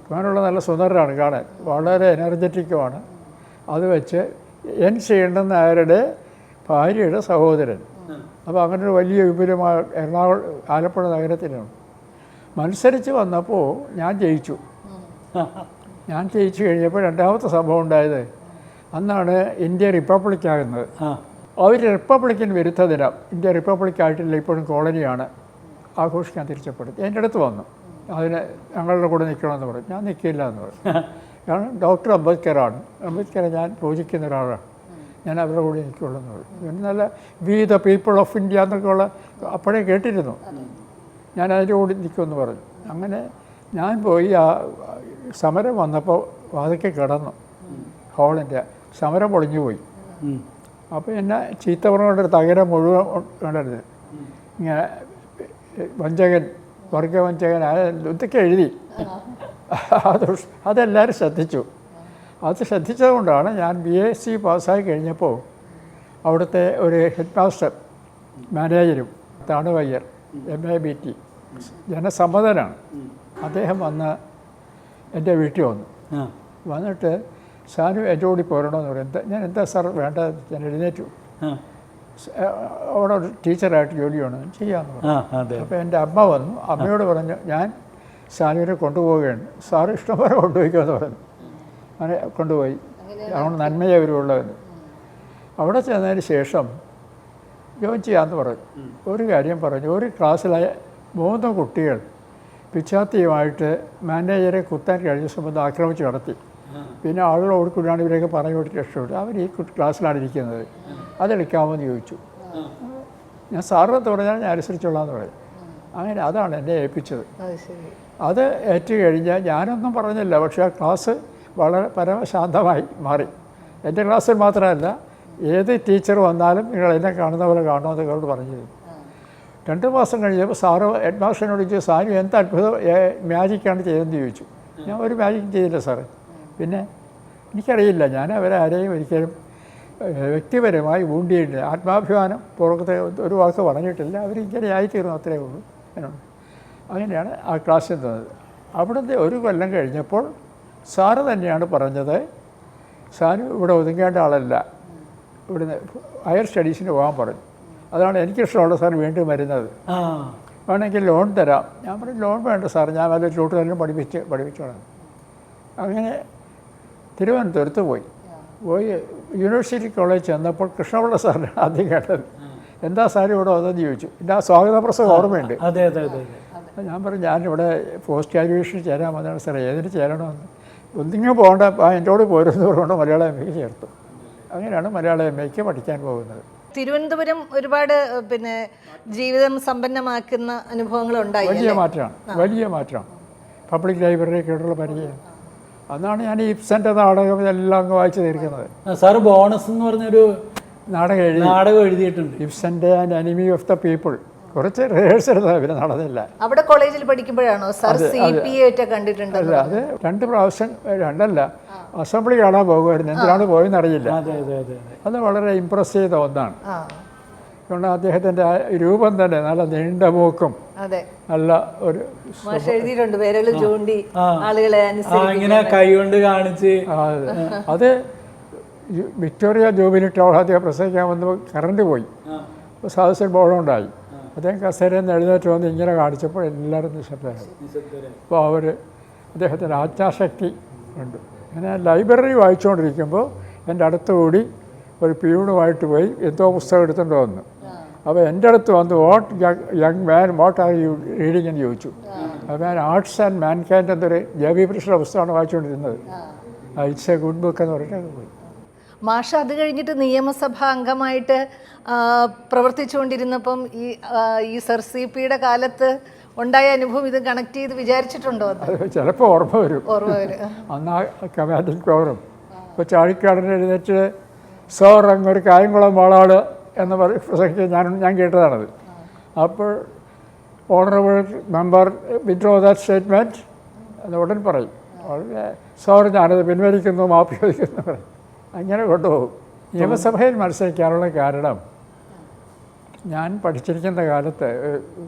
കുമാരപിള്ള നല്ല സുന്ദരനാണ് കാണാൻ. വളരെ എനർജറ്റിക്കുമാണ് അത് വെച്ച് എൻ ചെയ്യേണ്ടെന്ന ആരുടെ ഭാര്യയുടെ സഹോദരൻ. അപ്പോൾ അങ്ങനെ ഒരു വലിയ വിപുലമായ എറണാകുളം ആലപ്പുഴ നഗരത്തിലാണ്. മത്സരിച്ച് വന്നപ്പോൾ ഞാൻ ജയിച്ചു. ഞാൻ ജയിച്ചു കഴിഞ്ഞപ്പോൾ രണ്ടാമത്തെ സംഭവം ഉണ്ടായത് അന്നാണ് ഇന്ത്യ റിപ്പബ്ലിക് ആകുന്നത്. അവർ റിപ്പബ്ലിക്കിന് വിരുദ്ധ ദിനം. ഇന്ത്യ റിപ്പബ്ലിക് ആയിട്ടില്ല ഇപ്പോഴും കോളനിയാണ്. ആഘോഷിക്കാൻ തിരിച്ചപ്പെടുത്തി എന്റെ അടുത്ത് വന്നു. അതിന് ഞങ്ങളുടെ കൂടെ നിൽക്കണമെന്ന് പറഞ്ഞു. ഞാൻ നിൽക്കില്ല എന്ന് പറഞ്ഞു. [LAUGHS] കാരണം ഡോക്ടർ അംബേദ്കറാണ്. അംബേദ്കറെ ഞാൻ പൂജിക്കുന്ന ഒരാളാണ്. ഞാൻ അവരുടെ കൂടെ പിന്നെ നല്ല we the people of India എന്നൊക്കെ ഉള്ള അപ്പോഴേ കേട്ടിരുന്നു. ഞാൻ അതിന്റെ കൂടെ നിൽക്കുമെന്ന് പറഞ്ഞു. അങ്ങനെ ഞാൻ പോയി ആ സമരം വന്നപ്പോൾ വാതിക്കെ കിടന്നു. ഹോളിന്റെ സമരം പൊളിഞ്ഞു പോയി അപ്പോൾ എന്നെ ചീത്ത പറഞ്ഞുകൊണ്ട് തകരം മുഴുവൻ ഉണ്ടായിരുന്നു ഇങ്ങനെ വഞ്ചകൻ വർഗവഞ്ചകൻ ആ ഇതൊക്കെ എഴുതി. അത് അതെല്ലാവരും ശ്രദ്ധിച്ചു. അത് ശ്രദ്ധിച്ചതുകൊണ്ടാണ് ഞാൻ ബി എസ് സി പാസ്സായി കഴിഞ്ഞപ്പോൾ അവിടുത്തെ ഒരു head master മാനേജരും Thanuvayyar M A B T ജനസമ്മതനാണ് അദ്ദേഹം വന്ന് എന്റെ വീട്ടിൽ വന്നു. വന്നിട്ട് സാനു എന്റെ കൂടി പോരണമെന്ന് പറയും എന്താ ഞാൻ എന്താ സാർ വേണ്ടത്? ഞാൻ എഴുന്നേറ്റു. അവിടെ ഒരു ടീച്ചറായിട്ട് ജോലിയാണ്. ചെയ്യാമെന്ന് പറഞ്ഞു. അപ്പോൾ എന്റെ അമ്മ വന്നു. അമ്മയോട് പറഞ്ഞു ഞാൻ സാനുവിനെ കൊണ്ടുപോവുകയാണ്. സാർ ഇഷ്ടംപോലെ കൊണ്ടുപോയിക്കുമെന്ന് പറഞ്ഞു. അങ്ങനെ കൊണ്ടുപോയി. അതുകൊണ്ട് നന്മയെ അവരുള്ളവർ അവിടെ ചെന്നതിന് ശേഷം ജോയിൻ ചെയ്യാമെന്ന് പറഞ്ഞു. ഒരു കാര്യം പറഞ്ഞു. ഒരു ക്ലാസ്സിലായ മൂന്ന് കുട്ടികൾ പിച്ചാത്തിയുമായിട്ട് മാനേജറെ കുത്താൻ കഴിഞ്ഞ സംബന്ധം ആക്രമിച്ച് നടത്തി. പിന്നെ ആളുകൾ ഓടിക്കൂടാണ് ഇവരെയൊക്കെ പറഞ്ഞു കൊടുത്തിട്ട് രക്ഷപ്പെട്ടു അവർ ഈ ക്ലാസ്സിലാണ് ഇരിക്കുന്നത്. അതെടുക്കാമോ ചോദിച്ചു. ഞാൻ സാറിനെ പറഞ്ഞാൽ ഞാൻ അനുസരിച്ചോളാം എന്ന് പറയും അങ്ങനെ അതാണ് എന്നെ ഏൽപ്പിച്ചത്. അത് ഏറ്റു കഴിഞ്ഞാൽ ഞാനൊന്നും പറഞ്ഞില്ല. പക്ഷേ ആ ക്ലാസ് വളരെ പരമശാന്തമായി മാറി. എന്റെ ക്ലാസ്സിൽ മാത്രമല്ല ഏത് ടീച്ചർ വന്നാലും നിങ്ങൾ എന്നെ കാണുന്ന പോലെ കാണണമെന്ന് അവരോട് പറഞ്ഞിരുന്നു രണ്ട് മാസം കഴിഞ്ഞപ്പോൾ സാറ് ഹെഡ് മാസ്റ്ററിനോട് ചോദിച്ചു സാനു എന്ത് അത്ഭുതം മാജിക്കാണ് ചെയ്തതെന്ന് ചോദിച്ചു. ഞാൻ ഒരു മാജിക്കും ചെയ്തില്ല സാറേ. പിന്നെ എനിക്കറിയില്ല ഞാൻ അവരെ ആരെയും ഒരിക്കലും വ്യക്തിപരമായി ഊണ്ടിയിട്ടില്ല ആത്മാഭിമാനം പുറത്തെ ഒരു വാക്ക് പറഞ്ഞിട്ടില്ല. അവരിങ്ങനെ ആയിത്തീർന്നു അത്രേ ഉള്ളൂ. എന്നോട് അങ്ങനെയാണ് ആ ക്ലാസ്സിൽ തന്നത് അവിടുത്തെ ഒരു കൊല്ലം കഴിഞ്ഞപ്പോൾ സാറ് തന്നെയാണ് പറഞ്ഞത് സാറ് ഇവിടെ ഒതുങ്ങേണ്ട ആളല്ല. ഇവിടുന്ന് ഹയർ സ്റ്റഡീസിന് പോകാൻ പറഞ്ഞു. അതാണ് എനിക്കിഷ്ടമുള്ള സാർ വീണ്ടും വരുന്നത്. വേണമെങ്കിൽ ലോൺ തരാം. ഞാൻ പറഞ്ഞു ലോൺ വേണ്ട സാർ ഞാൻ വല്ല ട്യൂട്ടറിലും പഠിപ്പിച്ച് പഠിപ്പിച്ചോളാം. അങ്ങനെ തിരുവനന്തപുരത്ത് പോയി. പോയി യൂണിവേഴ്സിറ്റി കോളേജ് ചെന്നപ്പോൾ കൃഷ്ണപിള്ള സാറിന് ആദ്യം കേട്ടത്. എന്താ സാർ ഇവിടെ വന്നെന്ന് ചോദിച്ചു. എന്റെ ആ സ്വാഗത പ്രസംഗം ഓർമ്മയുണ്ട്. അതെ അതെ അതെ ഞാൻ പറഞ്ഞു ഞാനിവിടെ പോസ്റ്റ് ഗ്രാജുവേഷൻ ചേരാൻ വന്നതാണ് സാറേ. ഏതിന് ചേരണമെന്ന്? ഒന്നിങ്ങനെ പോകേണ്ട. ആ എന്റെ കൂടെ പോരുന്നത് കൊണ്ട് മലയാളം എം എക്ക് ചേർത്തു. അങ്ങനെയാണ് മലയാള എം എക്ക് പഠിക്കാൻ പോകുന്നത്. തിരുവനന്തപുരം ഒരുപാട് പിന്നെ ജീവിതം സമ്പന്നമാക്കുന്ന അനുഭവങ്ങൾ ഉണ്ടായി വലിയ മാറ്റമാണ്. വലിയ മാറ്റമാണ്. പബ്ലിക് ലൈബ്രറിയൊക്കെയുള്ള പരിചയം. അന്നാണ് ഞാൻ ഇപ്സന്റെ നാടകം എല്ലാം അങ്ങ് വായിച്ചു തീർക്കുന്നത്. സാറ് ബോണസ് എന്ന് പറഞ്ഞൊരു നാടകം എഴുതി. നാടകം എഴുതിയിട്ടുണ്ട്. ഇപ്സന്റെ an enemy of the people. കുറച്ച് റിഹേഴ്സൽ പിന്നെ നടന്നില്ല. അവിടെ കോളേജിൽ പഠിക്കുമ്പോഴാണോ? സർ സി പി ഒക്കെ കണ്ടിട്ടുണ്ട് അല്ല അത് രണ്ട് പ്രാവശ്യം രണ്ടല്ല. അസംബ്ലി കാണാൻ പോകുമായിരുന്നു? എന്തിനാണ് പോയെന്നറിയില്ല. അതെ അതെ അതെ അതെ. അത് വളരെ ഇമ്പ്രസ് ചെയ്ത ഒന്നാണ്. അതുകൊണ്ട് അദ്ദേഹത്തിന്റെ രൂപം തന്നെ നല്ല നീണ്ട മൂക്കും. അതെ. നല്ല ഒരു എഴുതിയിട്ടുണ്ട് ചൂണ്ടി ആളുകളെ ആ ഇങ്ങനെ കൈകൊണ്ട് കാണിച്ച്. അത്. വിക്ടോറിയ ജൂബിലി ടൗൺ അദ്ദേഹം പ്രസംഗിക്കാൻ വന്നപ്പോൾ കറണ്ട് പോയി. അപ്പോൾ സദസ്സിൽ ബോധമുണ്ടായി. അദ്ദേഹം കസേരയിൽ നിന്ന് എഴുന്നേറ്റ് വന്ന് ഇങ്ങനെ കാണിച്ചപ്പോൾ എല്ലാവരും നിശബ്ദരായി. അപ്പോൾ അവർ അദ്ദേഹത്തിന്റെ ആജ്ഞാശക്തി ഉണ്ട്. ഞാൻ ലൈബ്രറി വായിച്ചുകൊണ്ടിരിക്കുമ്പോൾ എന്റെ അടുത്ത് കൂടി ഒരു പ്യൂണുമായിട്ട് പോയി എന്തോ പുസ്തകം എടുത്തുകൊണ്ട് വന്നു. അപ്പോൾ എന്റെ അടുത്ത് വന്ന് what young man what are you reading എന്ന് ചോദിച്ചു. അപ്പോൾ ഞാൻ ആർട്സ് ആൻഡ് മാൻകൈൻഡ് എന്നൊരു ജവി ബി കൃഷ്ണ പുസ്തകമാണ് വായിച്ചുകൊണ്ടിരുന്നത് ഇറ്റ്സ് എ ഗുഡ് ബുക്ക് എന്ന് പറഞ്ഞിട്ട് പോയി. മാഷ അത് കഴിഞ്ഞിട്ട് നിയമസഭാ അംഗമായിട്ട് പ്രവർത്തിച്ചുകൊണ്ടിരുന്നപ്പം ഈ ഈ സർ സി പിയുടെ കാലത്ത് ഉണ്ടായ അനുഭവം ഇത് കണക്ട് ചെയ്ത് വിചാരിച്ചിട്ടുണ്ടോ ചിലപ്പോൾ ഓർമ്മ വരും. ഓർമ്മ വരും. അന്ന് ആ കമാൻഡിങ് പവറും ഇപ്പോൾ ചാഴിക്കാടൻ എഴുന്നേറ്റ് സോർ അങ്ങൊരു കായംകുളം വാളാട് എന്ന് പറയും പ്രസംഗിച്ച് ഞാൻ ഞാൻ കേട്ടതാണത്. അപ്പോൾ honourable member withdraw that statement എന്ന് ഉടൻ പറയും. സോർ ഞാനത് പിൻവലിക്കുന്നു മാപ്പ് ചോദിക്കുന്നു പറയും. അങ്ങനെ കൊണ്ടുപോകും. നിയമസഭയിൽ മത്സരിക്കാനുള്ള കാരണം ഞാൻ പഠിച്ചിരിക്കുന്ന കാലത്ത്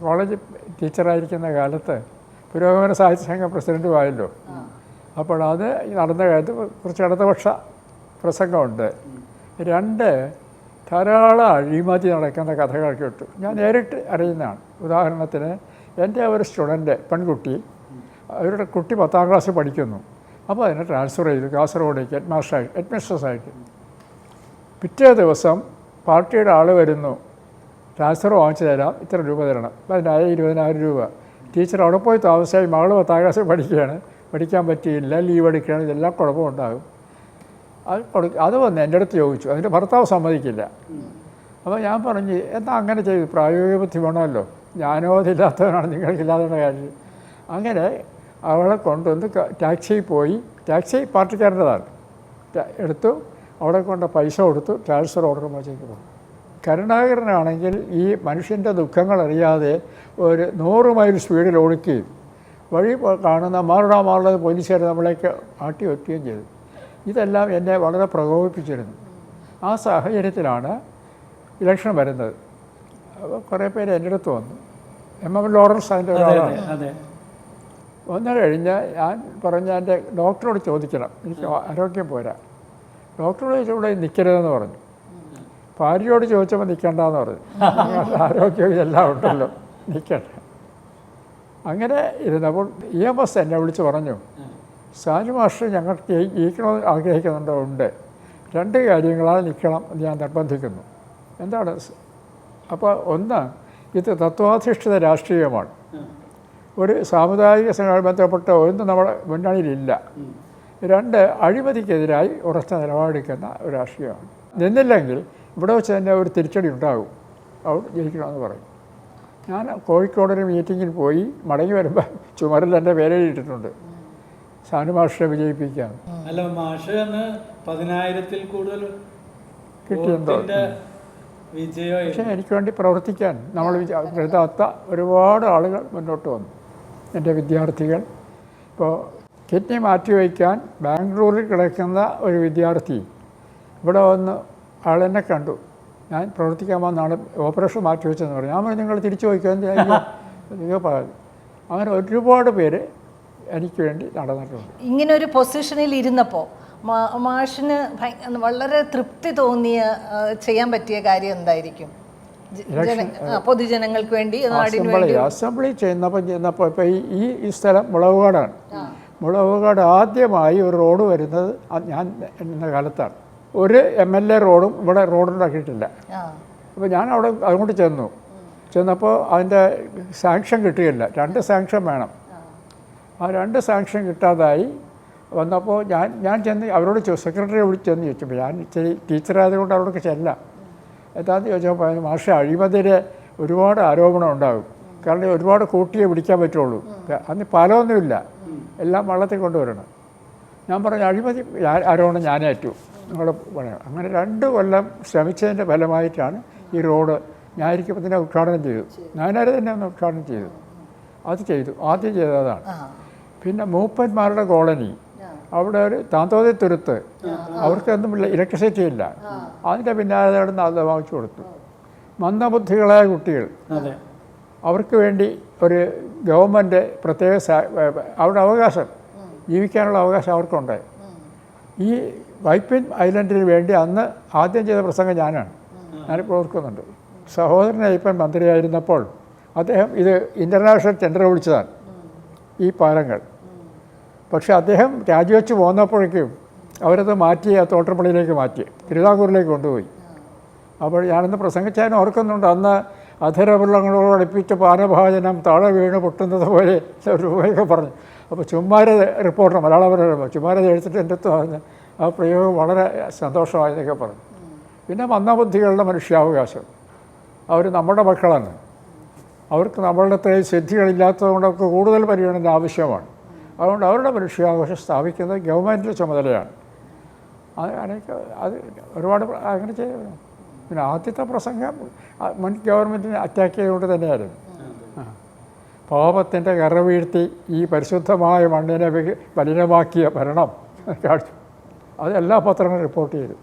കോളേജ് ടീച്ചറായിരിക്കുന്ന കാലത്ത് പുരോഗമന സാഹിത്യ സംഘം പ്രസിഡന്റുമായല്ലോ അപ്പോൾ അത് നടന്ന കാലത്ത് കുറച്ച് ഇടതുപക്ഷ പ്രസംഗമുണ്ട്. രണ്ട് ധാരാളം അഴിമതി നടക്കുന്ന കഥകൾ കേട്ടു ഞാൻ നേരിട്ട് അറിയുന്നതാണ്. ഉദാഹരണത്തിന് എന്റെ ഒരു സ്റ്റുഡന്റ് പെൺകുട്ടി അവരുടെ കുട്ടി പത്താം ക്ലാസ് പഠിക്കുന്നു. അപ്പോൾ അതിനെ ട്രാൻസ്ഫർ ചെയ്തു കാസർഗോഡേക്ക് ഹെഡ് മാസ്റ്റർ ഹെഡ് പിറ്റേ ദിവസം പാർട്ടിയുടെ ആൾ വരുന്നു. ട്രാൻസ്ഫർ വാങ്ങിച്ചു തരാം ഇത്ര രൂപ തരണം. പതിനായിരം ഇരുപതിനായിരം രൂപ. ടീച്ചർ അവിടെ പോയി താമസമായി മകൾ പത്താം ക്ലാസ് പഠിക്കുകയാണ്. പഠിക്കാൻ പറ്റിയില്ല ലീവ് എടുക്കുകയാണ്. ഇതെല്ലാം കുഴപ്പമുണ്ടാകും. അത് കൊടുക്ക അത് വന്ന് എന്റെ അടുത്ത് ചോദിച്ചു. അതിന്റെ ഭർത്താവ് സമ്മതിക്കില്ല. അപ്പോൾ ഞാൻ പറഞ്ഞു എന്നാൽ അങ്ങനെ ചെയ്തു പ്രായോഗിക ബുദ്ധി വേണമല്ലോ. ജ്ഞാനോധില്ലാത്തവനാണ് നിങ്ങൾക്കില്ലാത്ത കാര്യം. അങ്ങനെ അവളെ കൊണ്ടുവന്ന് ടാക്സിയിൽ പോയി. ടാക്സി പാർട്ടിക്കാരന്റെതാണ്. എടുത്തു. അവിടെ കൊണ്ട് പൈസ കൊടുത്തു. ട്രാൻസ്ഫർ ഓർഡർ വാങ്ങിച്ചു പോകും കരുണാകരനാണെങ്കിൽ ഈ മനുഷ്യന്റെ ദുഃഖങ്ങൾ അറിയാതെ ഒരു നൂറ് മൈൽ സ്പീഡിൽ ഓടിക്കുകയും വഴി കാണുന്ന മാറുടാ മാറുള്ളത് പോലീസുകാർ നമ്മളേക്ക് ആട്ടി വെക്കുകയും ചെയ്തു. ഇതെല്ലാം എന്നെ വളരെ പ്രകോപിപ്പിച്ചിരുന്നു. ആ സാഹചര്യത്തിലാണ് ഇലക്ഷൻ വരുന്നത്. അപ്പോൾ കുറേ പേര് എന്റെ അടുത്ത് വന്നു. എം എം ലോറൻസ് അതിന്റെ ഒരാളാണ്. വന്നു കഴിഞ്ഞ് ഞാൻ പറഞ്ഞ എന്റെ ഡോക്ടറോട് ചോദിക്കണം. എനിക്ക് ആരോഗ്യം പോരാ. ഡോക്ടറോട് ചോദിച്ചവിടെ നിൽക്കരുതെന്ന് പറഞ്ഞു. ഭാര്യയോട് ചോദിച്ചപ്പോൾ നിൽക്കേണ്ടെന്ന് പറഞ്ഞു. ആരോഗ്യം എല്ലാം ഉണ്ടല്ലോ. നിൽക്കട്ടെ. അങ്ങനെ ഇരുന്നപ്പോൾ ഇ എം എസ് എന്നെ വിളിച്ച് പറഞ്ഞു. സാലു മാസ്റ്റർ ഞങ്ങൾക്ക് ജയിക്കണമെന്ന് ആഗ്രഹിക്കുന്നുണ്ടോ ഉണ്ട്. രണ്ട് കാര്യങ്ങളാണ് നിൽക്കണം എന്ന് ഞാൻ നിർബന്ധിക്കുന്നു. എന്താണ്? അപ്പോൾ ഒന്ന് ഇത് തത്വാധിഷ്ഠിത രാഷ്ട്രീയമാണ്. ഒരു സാമുദായിക സംഘടന ബന്ധപ്പെട്ട ഒന്നും നമ്മുടെ മുന്നണിയിലില്ല. രണ്ട് അഴിമതിക്കെതിരായി ഉറച്ച നിലപാടെടുക്കുന്ന ഒരു രാഷ്ട്രീയമാണ്. നിന്നില്ലെങ്കിൽ ഇവിടെ വെച്ച് തന്നെ ഒരു തിരിച്ചടി ഉണ്ടാകും. അവർ ജയിക്കണമെന്ന് പറയും. ഞാൻ കോഴിക്കോടൊരു മീറ്റിങ്ങിൽ പോയി മടങ്ങി വരുമ്പോൾ ചുമരിൽ എന്റെ പേരെഴുതിയിട്ടുണ്ട് സാനുമാഷിനെ വിജയിപ്പിക്കാം അല്ല മാഷ് അന്ന് പതിനായിരത്തിൽ കൂടുതൽ വിജയമായി പക്ഷേ എനിക്ക് വേണ്ടി പ്രവർത്തിക്കാൻ നമ്മൾ എഴുതാത്ത കരുതാത്ത ഒരുപാട് ആളുകൾ മുന്നോട്ട് വന്നു. എന്റെ വിദ്യാർത്ഥികൾ. ഇപ്പോൾ കിഡ്നി മാറ്റിവെക്കാൻ ബാംഗ്ലൂരിൽ കിടക്കുന്ന ഒരു വിദ്യാർത്ഥി ഇവിടെ വന്ന് ആളെന്നെ കണ്ടു. ഞാൻ പ്രവർത്തിക്കാൻ വന്നാണ് ഓപ്പറേഷൻ മാറ്റിവെച്ചെന്ന് പറഞ്ഞു. ഞാൻ പറഞ്ഞു നിങ്ങൾ തിരിച്ചു വയ്ക്കുക നിങ്ങൾ പറഞ്ഞു അങ്ങനെ ഒരുപാട് പേര് എനിക്ക് വേണ്ടി നടന്നിട്ടുണ്ട്. ഇങ്ങനെ ഒരു പൊസിഷനിൽ ഇരുന്നപ്പോൾ മാഷിന് വളരെ തൃപ്തി തോന്നിയ ചെയ്യാൻ പറ്റിയ കാര്യം എന്തായിരിക്കും? പൊതുജനങ്ങൾക്ക് വേണ്ടി അസംബ്ലി അസംബ്ലി ചെയ്യുന്നപ്പോൾ ചെയ്യുന്നപ്പോൾ ഇപ്പോൾ ഈ ഈ സ്ഥലം മുളകുകാടാണ്. മുളകുകാട് ആദ്യമായി ഒരു റോഡ് വരുന്നത് ഞാൻ എന്ന കാലത്താണ്. ഒരു എം എൽ എ റോഡും ഇവിടെ റോഡുണ്ടാക്കിയിട്ടില്ല അപ്പോൾ ഞാൻ അവിടെ അങ്ങോട്ട് ചെന്നു. ചെന്നപ്പോൾ അതിന്റെ സാങ്ഷൻ കിട്ടുകയില്ല രണ്ട് സാങ്ഷൻ വേണം. ആ രണ്ട് സാങ്ഷൻ കിട്ടാതായി. വന്നപ്പോൾ ഞാൻ ഞാൻ ചെന്ന് അവരോട് സെക്രട്ടറിയെ വിളിച്ച് ചെന്ന് ചോദിച്ചപ്പോൾ ഞാൻ ഇച്ചിരി ടീച്ചറായതുകൊണ്ട് അവരോടൊക്കെ ചെല്ലാം. എന്താണെന്ന് ചോദിച്ചപ്പോൾ പറഞ്ഞു, മാഷെ അഴിമതിയുടെ ഒരുപാട് ആരോപണം ഉണ്ടാകും. കാരണം ഒരുപാട് കൂട്ടിയെ പിടിക്കാൻ പറ്റുള്ളൂ. അന്ന് പാലമൊന്നുമില്ല എല്ലാം വള്ളത്തിൽ കൊണ്ടുവരണം. ഞാൻ പറഞ്ഞു അഴിമതി ആരോപണം ഞാനേറ്റു നിങ്ങൾ പറയണം. അങ്ങനെ രണ്ട് കൊല്ലം ശ്രമിച്ചതിന്റെ ഫലമായിട്ടാണ് ഈ റോഡ് ഞാനിരിക്കുമ്പോൾ തന്നെ ഉദ്ഘാടനം ചെയ്തു. ഞാനാരെ തന്നെ ഒന്ന് ഉദ്ഘാടനം ചെയ്തു. അത് ചെയ്തു. ആദ്യം ചെയ്തതാണ്. പിന്നെ മൂപ്പന്മാരുടെ കോളനി. അവിടെ ഒരു താന്തോതി തുരുത്ത്. അവർക്കൊന്നും ഇലക്ട്രിസിറ്റി ഇല്ല. അതിന്റെ പിന്നാലെ അവിടെ അത് വാങ്ങിച്ചു കൊടുത്തു. മന്ദബുദ്ധികളായ കുട്ടികൾ. അതെ. അവർക്ക് വേണ്ടി ഒരു ഗവൺമെന്റ് പ്രത്യേക അവരുടെ അവകാശം. ജീവിക്കാനുള്ള അവകാശം അവർക്കുണ്ട്. ഈ വൈപ്പിൻ ഐലൻഡിന് വേണ്ടി അന്ന് ആദ്യം ചെയ്ത പ്രസംഗം ഞാനാണ്. ഞാനിപ്പോൾ ഓർക്കുന്നുണ്ട്. സഹോദരൻ അയ്യപ്പൻ മന്ത്രിയായിരുന്നപ്പോൾ അദ്ദേഹം ഇത് ഇന്റർനാഷണൽ ടെൻഡർ വിളിച്ചതാണ്. ഈ പാലങ്ങൾ. പക്ഷേ അദ്ദേഹം രാജിവെച്ച് പോന്നപ്പോഴേക്കും അവരത് മാറ്റി ആ തോട്ടപ്പള്ളിയിലേക്ക് മാറ്റി തിരുവിതാംകൂറിലേക്ക് കൊണ്ടുപോയി. അപ്പോൾ ഞാനന്ന് പ്രസംഗിച്ചതിന് ഓർക്കുന്നുണ്ട്. അന്ന് അധരവെള്ളങ്ങളോട് അടുപ്പിച്ച പാനഭാജനം താഴെ വീണ് പൊട്ടുന്നത് പോലെ ഒരു പറഞ്ഞു. അപ്പോൾ ചുമ്മാര റിപ്പോർട്ടർ മലയാളം ചുമ്മാര എഴുത്തിട്ട് എന്റെ അടുത്ത് പറഞ്ഞ് ആ പ്രയോഗം വളരെ സന്തോഷമായതൊക്കെ പറഞ്ഞു. പിന്നെ മന്ദബുദ്ധികളുടെ മനുഷ്യാവകാശം. അവർ നമ്മുടെ മക്കളാണ്. അവർക്ക് നമ്മളുടെ അത്രയും സിദ്ധികളില്ലാത്തതുകൊണ്ടൊക്കെ കൂടുതൽ പരിഗണന ആവശ്യമാണ്. അതുകൊണ്ട് അവരുടെ മനുഷ്യാവകാശം സ്ഥാപിക്കുന്നത് ഗവൺമെന്റിന്റെ ചുമതലയാണ്. അത് അത് ഒരുപാട് അങ്ങനെ ചെയ്തു. പിന്നെ ആദ്യത്തെ പ്രസംഗം മുൻ ഗവൺമെന്റിനെ അറ്റാക്ക് ചെയ്തുകൊണ്ട് തന്നെയായിരുന്നു. പാപത്തിന്റെ കറ വീഴ്ത്തി ഈ പരിശുദ്ധമായ മണ്ണിനെ മലിനമാക്കിയ ഭരണം. കാണിച്ചു [LAUGHS] അത് എല്ലാ പത്രങ്ങളും റിപ്പോർട്ട് ചെയ്തു.